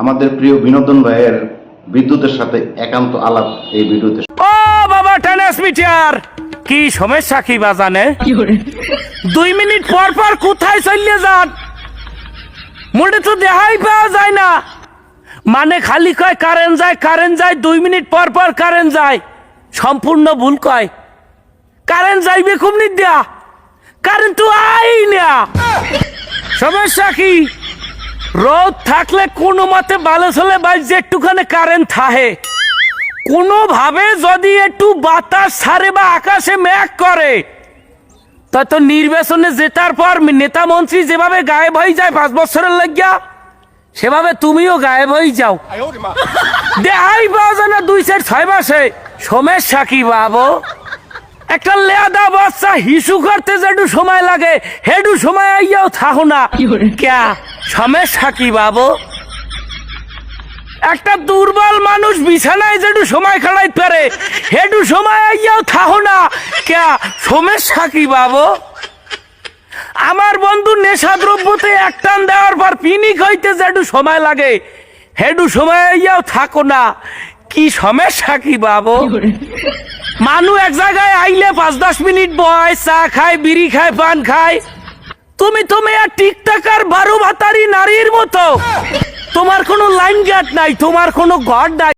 আমাদের প্রিয় বিনোদন ভাইয়ের বিদ্যুতের সাথে একান্ত আলাপ এই ভিডিওতে ও বাবা ট্রান্সমিটার কি সমস্যা কি বাজানে? দুই মিনিট পর পর কোথায় চলিয়ে যান? মোটে তো দেখাই পাওয়া যায় না। মানে খালি কয় কারেন্ট যায় কারেন্ট যায় দুই মিনিট পর পর কারেন্ট যায়। সম্পূর্ণ ভুল কয়। কারেন্ট যাইবে কুমনি দিয়া কারেন্ট তো আই না সমস্যা কি? রোদ থাকলে কোনো মতে ভালো চলে বাইরে একটুখানি কারেন্ট থাহে। কোনোভাবে যদি একটু বাতাস ছাড়ে বা আকাশে মেঘ করে তা তো নির্বাচনে জেতার পর নেতা মন্ত্রী যেভাবে গায়েব হয়ে যায় পাঁচ বছরের লাগিয়া সেভাবে তুমিও গায়েব হয়ে যাও। দেহাই পাওয়া যায় না দুই সেট ছয় মাসে। সমস্যা কি বাবু একটা লেদা বাচ্চা হিসু করতে যেটু সময় লাগে হেডু সময় আইয়াও থাকো না। ক্যা? সমস্যা কি, বাবু? একটা দুর্বল মানুষ বিছানায় যেটু সময় খাড়াইতে পারে, হেডু সময় আইয়াও থাকো না। ক্যা, সমস্যা কি আমার বন্ধু নেশা দ্রব্যতে এক টান দেওয়ার পর পিনিক হইতে যেটু সময় লাগে, হেডু সময় আইয়াও থাকো না। কি সমস্যা কি, বাবু? মানু এক জায়গায় আইলে পাঁচ দশ মিনিট বয়, চা খায়, বিড়ি খায়, পান খায় তুমি তুমি আর টিকটাকার বারো ভাতারি নারীর মতো। তোমার কোনো লাইন গার্ড নাই, তোমার কোনো ঘর নাই।